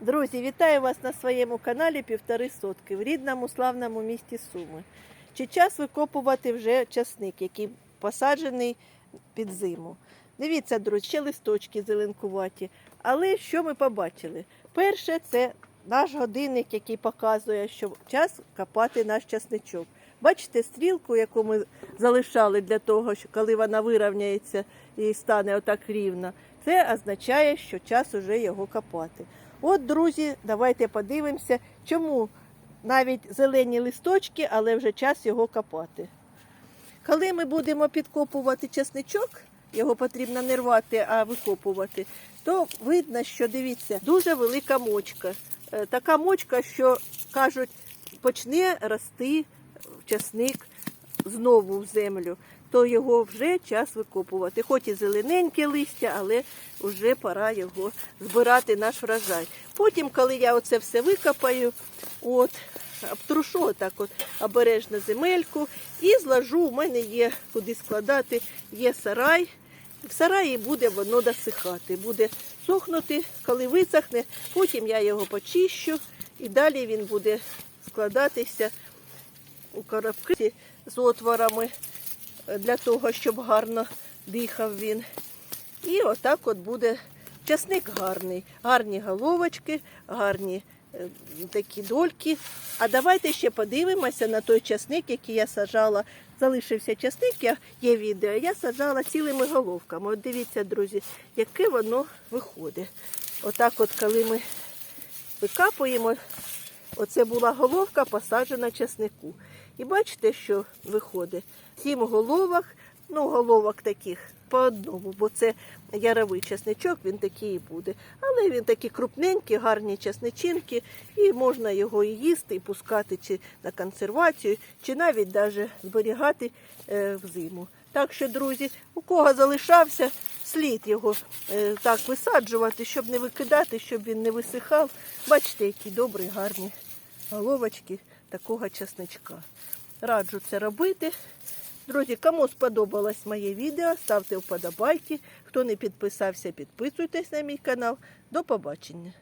Друзі, вітаю вас на своєму каналі Півтори сотки в рідному славному місті Суми. Чи час викопувати вже часник, який посаджений під зиму? Дивіться, друзі, ще листочки зеленкуваті. Але що ми побачили? Перше, це наш годинник, який показує, що час копати наш часничок. Бачите стрілку, яку ми залишали для того, що коли вона вирівняється і стане отак рівно, це означає, що час уже його копати. От, друзі, давайте подивимося, чому навіть зелені листочки, але вже час його копати. Коли ми будемо підкопувати часничок, його потрібно не рвати, а викопувати, то видно, що дивіться, дуже велика мочка. Е, Така мочка, що кажуть, почне рости часник знову в землю, то його вже час викопувати. Хоч і зелененьке листя, але вже пора його збирати наш врожай. Потім, коли я оце все викопаю, от, обтрушу отак от обережно земельку і зложу. У мене є куди складати, є сарай. В сараї буде воно досихати, буде сохнути, коли висохне, потім я його почищу і далі він буде складатися у коробки з отворами для того, щоб гарно дихав він. І отак от буде часник гарний. Гарні головочки, гарні е, такі дольки. А давайте ще подивимося на той часник, який я сажала. Залишився часник, є відео. Я сажала цілими головками. От дивіться, друзі, яке воно виходить. Отак, от, коли ми викапуємо, оце була головка посаджена часнику. І бачите, що виходить? Сім головок, ну, головок таких по одному, бо це яровий часничок, він такий і буде. Але він такий крупненький, гарні часничинки, і можна його і їсти, і пускати чи на консервацію, чи навіть даже зберігати е, взиму. Так що, друзі, у кого залишався, слід його е, так висаджувати, щоб не викидати, щоб він не висихав. Бачите, які добрі, гарні головочки такого чесничка. Раджу це робити. Друзі, кому сподобалось моє відео, ставте вподобайки. Хто не підписався, підписуйтесь на мій канал. До побачення.